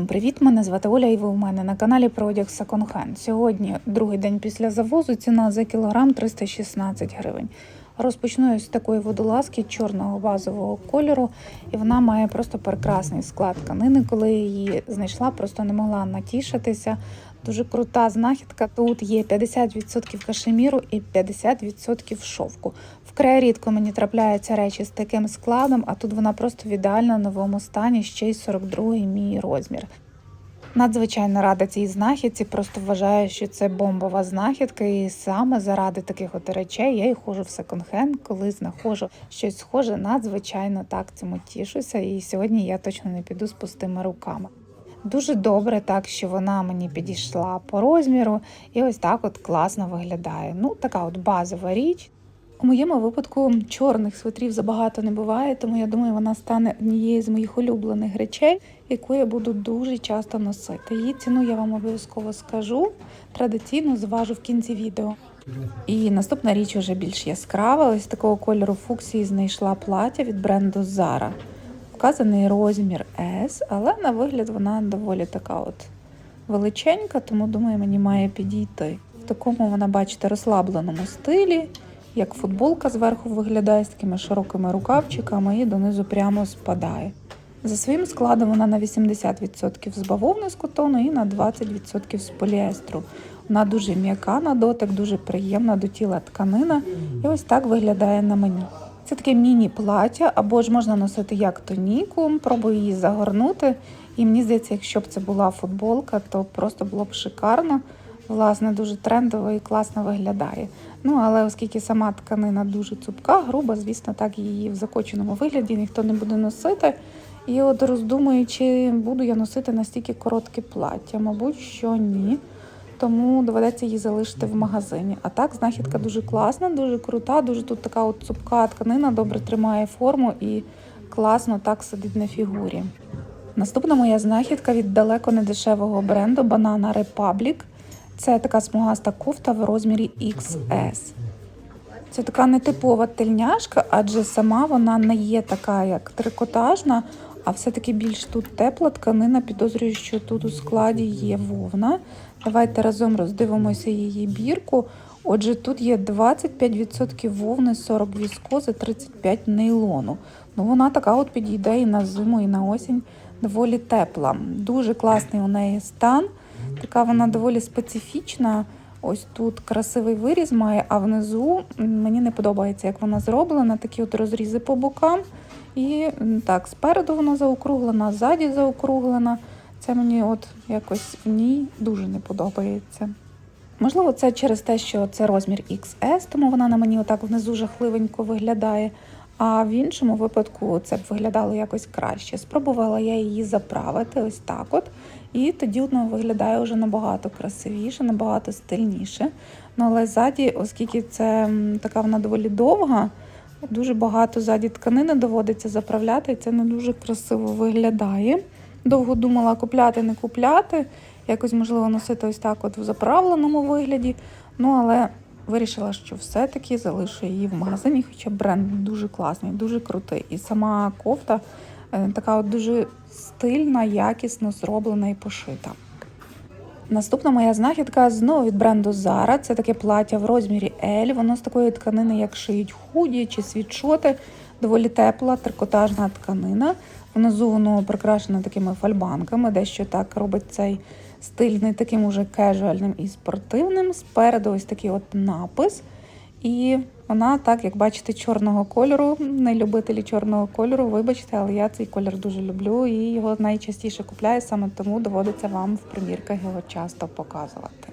Усім привіт! Мене звати Оля, і ви у мене на каналі про одяг Second Сьогодні другий день після завозу. Ціна за кілограм 316 гривень. Розпочну з такої водолазки чорного базового кольору, і вона має просто прекрасний склад тканини. Коли її знайшла, просто не могла натішитися. Дуже крута знахідка. Тут є 50% кашеміру і 50% шовку. Вкрай рідко мені трапляються речі з таким складом, а тут вона просто в ідеально новому стані, ще й 42-й мій розмір. Надзвичайно рада цій знахідці, просто вважаю, що це бомбова знахідка, і саме заради таких от речей я і ходжу в секонд-хенд, коли знаходжу щось схоже, надзвичайно так цьому тішуся. І сьогодні я точно не піду з пустими руками. Дуже добре, так що вона мені підійшла по розміру, і ось так от класно виглядає. Ну, така от базова річ. У моєму випадку чорних свитрів забагато не буває, тому я думаю, вона стане однією з моїх улюблених речей, яку я буду дуже часто носити. Її ціну я вам обов'язково скажу. Традиційно зважу в кінці відео. І наступна річ вже більш яскрава. Ось такого кольору фуксії знайшла плаття від бренду Zara. Вказаний розмір S, але на вигляд вона доволі така от величенька, тому думаю, мені має підійти. В такому вона, бачите, розслабленому стилі як футболка зверху виглядає з такими широкими рукавчиками і донизу прямо спадає. За своїм складом вона на 80% з бавовни з котону і на 20% з поліестру. Вона дуже м'яка на дотик, дуже приємна до тіла тканина. І ось так виглядає на мені. Це таке міні-плаття, або ж можна носити як тоніку, пробую її загорнути. І мені здається, якщо б це була футболка, то просто було б шикарно. Власне, дуже трендово і класно виглядає. Ну, але оскільки сама тканина дуже цупка, груба, звісно, так її в закоченому вигляді ніхто не буде носити. І от роздумую, чи буду я носити настільки коротке плаття. Мабуть, що ні. Тому доведеться її залишити в магазині. А так, знахідка дуже класна, дуже крута, дуже тут така от цупка тканина, добре тримає форму і класно так сидить на фігурі. Наступна моя знахідка від далеко не дешевого бренду Banana Republic. Це така смугаста кофта в розмірі XS. Це така нетипова тельняшка, адже сама вона не є така, як трикотажна, а все-таки більш тут тепла тканина. Підозрюю, що тут у складі є вовна. Давайте разом роздивимося її бірку. Отже, тут є 25% вовни, 40 віскози, 35 нейлону. Ну, Вона така от підійде і на зиму, і на осінь доволі тепла. Дуже класний у неї стан. Така вона доволі специфічна. Ось тут красивий виріз має, а внизу мені не подобається, як вона зроблена. Такі от розрізи по бокам. І так, спереду вона заокруглена, ззаді заокруглена. Це мені от якось в ній дуже не подобається. Можливо, це через те, що це розмір XS, тому вона на мені отак внизу жахливенько виглядає. А в іншому випадку це б виглядало якось краще. Спробувала я її заправити ось так от. І тоді воно виглядає вже набагато красивіше, набагато стильніше. Ну, Але ззаді, оскільки це така вона доволі довга, дуже багато ззаді тканини доводиться заправляти, і це не дуже красиво виглядає. Довго думала купляти, не купляти. Якось, можливо, носити ось так от в заправленому вигляді. Ну, але вирішила, що все-таки залишу її в магазині, хоча бренд дуже класний, дуже крутий. І сама кофта е, така от дуже стильна, якісно зроблена і пошита. Наступна моя знахідка знову від бренду Zara. Це таке плаття в розмірі L. Воно з такої тканини, як шиють худі чи світшоти, доволі тепла, трикотажна тканина. Внизу воно прикрашено такими фальбанками, дещо так робить цей стильний, таким уже кежуальним і спортивним. Спереду ось такий от напис. І вона, так, як бачите, чорного кольору. Не любителі чорного кольору, вибачте, але я цей колір дуже люблю і його найчастіше купляю, саме тому доводиться вам в примірках його часто показувати.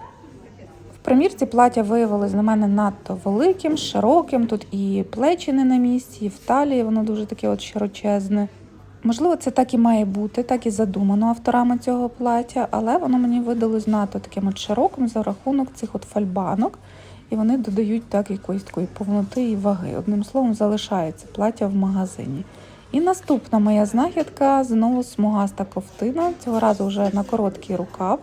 В примірці плаття виявилось на мене надто великим, широким. Тут і плечі не на місці, і в талії воно дуже таке от широчезне. Можливо, це так і має бути, так і задумано авторами цього плаття, але воно мені видалось надто таким от широким за рахунок цих от фальбанок і вони додають так якоїсь такої повноти і ваги. Одним словом, залишається плаття в магазині. І наступна моя знахідка знову смугаста ковтина. Цього разу вже на короткий рукав,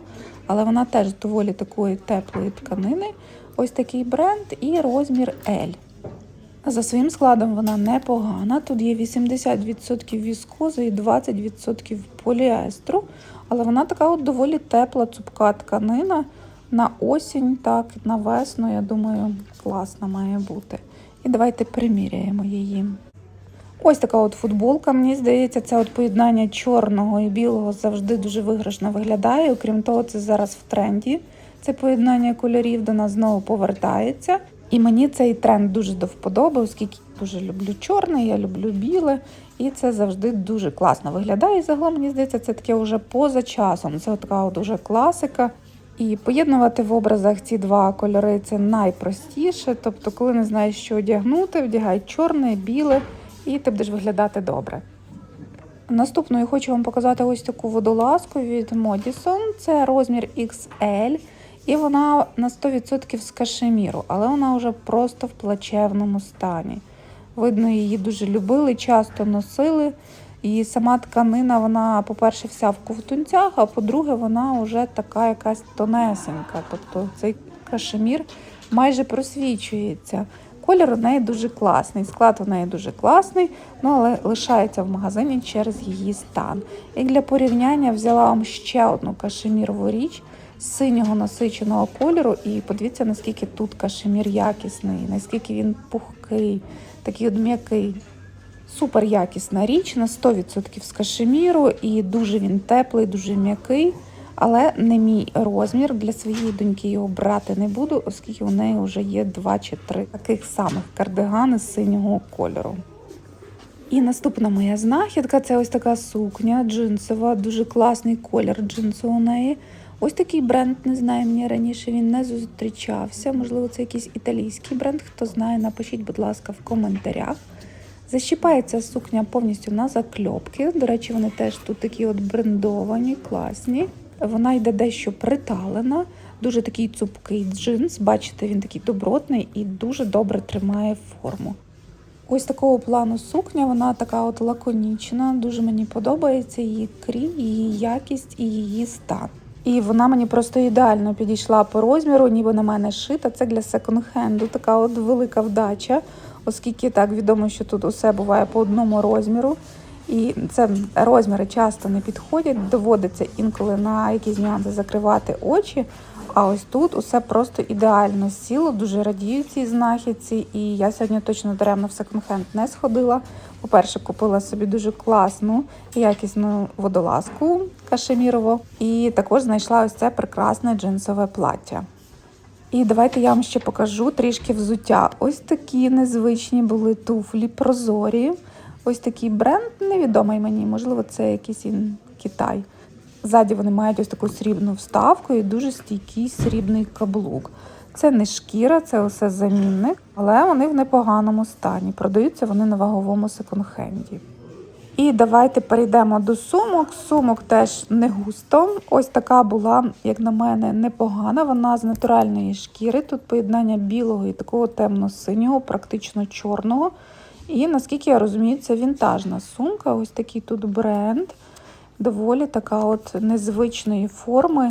але вона теж доволі такої теплої тканини. Ось такий бренд і розмір L. За своїм складом вона непогана. Тут є 80% віскози і 20% поліестру, але вона така от доволі тепла, цупка тканина. На осінь, так, на весну, я думаю, класна має бути. І давайте приміряємо її. Ось така от футболка. Мені здається, це от поєднання чорного і білого завжди дуже виграшно виглядає. Окрім того, це зараз в тренді. Це поєднання кольорів до нас знову повертається. І мені цей тренд дуже до вподоби, оскільки дуже люблю чорне, я люблю біле, і це завжди дуже класно виглядає. І загалом мені здається, це таке вже поза часом. Це така от уже класика. І поєднувати в образах ці два кольори це найпростіше. Тобто, коли не знаєш, що одягнути, вдягай чорне, біле, і ти будеш виглядати добре. Наступною хочу вам показати ось таку водолазку від Modison. Це розмір XL. І вона на 100% з кашеміру, але вона вже просто в плачевному стані. Видно, її дуже любили, часто носили. І сама тканина, вона, по-перше, вся в ковтунцях, а по-друге, вона вже така якась тонесенька. Тобто цей кашемір майже просвічується. Колір у неї дуже класний, склад у неї дуже класний, ну але лишається в магазині через її стан. І для порівняння взяла вам ще одну кашемірову річ синього насиченого кольору. І подивіться, наскільки тут кашемір якісний, наскільки він пухкий, такий от м'який. Супер якісна річ на 100% з кашеміру, і дуже він теплий, дуже м'який. Але не мій розмір. Для своєї доньки його брати не буду, оскільки у неї вже є два чи три таких самих кардигани синього кольору. І наступна моя знахідка це ось така сукня джинсова, дуже класний колір джинсу у неї. Ось такий бренд, не знаю, мені раніше він не зустрічався. Можливо, це якийсь італійський бренд. Хто знає, напишіть, будь ласка, в коментарях. Защіпається сукня повністю на закльопки. До речі, вони теж тут такі от брендовані, класні. Вона йде дещо приталена, дуже такий цупкий джинс. Бачите, він такий добротний і дуже добре тримає форму. Ось такого плану сукня, вона така от лаконічна, дуже мені подобається її крій, її якість і її стан. І вона мені просто ідеально підійшла по розміру, ніби на мене шита. Це для секонд-хенду така от велика вдача, оскільки так відомо, що тут усе буває по одному розміру. І це розміри часто не підходять, доводиться інколи на якісь нюанси закривати очі. А ось тут усе просто ідеально сіло, дуже радію цій знахідці. І я сьогодні точно даремно в секонд-хенд не сходила. По-перше, купила собі дуже класну якісну водолазку кашемірову. І також знайшла ось це прекрасне джинсове плаття. І давайте я вам ще покажу трішки взуття. Ось такі незвичні були туфлі прозорі. Ось такий бренд невідомий мені, можливо, це якийсь Китай. Ззаді вони мають ось таку срібну вставку і дуже стійкий срібний каблук. Це не шкіра, це усе замінник, але вони в непоганому стані. Продаються вони на ваговому секонд-хенді. І давайте перейдемо до сумок. Сумок теж не густо. Ось така була, як на мене, непогана. Вона з натуральної шкіри. Тут поєднання білого і такого темно-синього, практично чорного. І наскільки я розумію, це вінтажна сумка. Ось такий тут бренд. Доволі така от незвичної форми.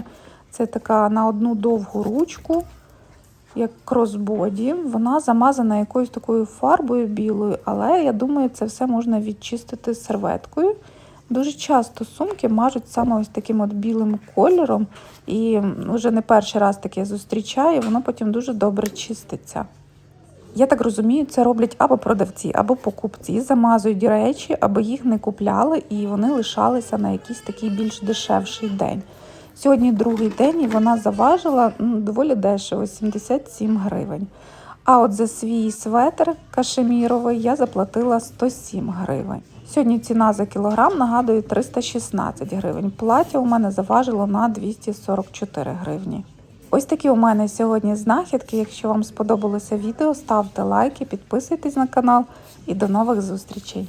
Це така на одну довгу ручку, як кросбоді. Вона замазана якоюсь такою фарбою білою, але я думаю, це все можна відчистити серветкою. Дуже часто сумки мажуть саме ось таким от білим кольором. І вже не перший раз таке зустрічаю, воно потім дуже добре чиститься. Я так розумію, це роблять або продавці, або покупці, замазують речі, аби їх не купляли і вони лишалися на якийсь такий більш дешевший день. Сьогодні другий день і вона заважила доволі дешево 77 гривень. А от за свій светр кашеміровий я заплатила 107 гривень. Сьогодні ціна за кілограм нагадую 316 гривень. Плаття у мене заважило на 244 гривні. Ось такі у мене сьогодні знахідки. Якщо вам сподобалося відео, ставте лайки, підписуйтесь на канал і до нових зустрічей.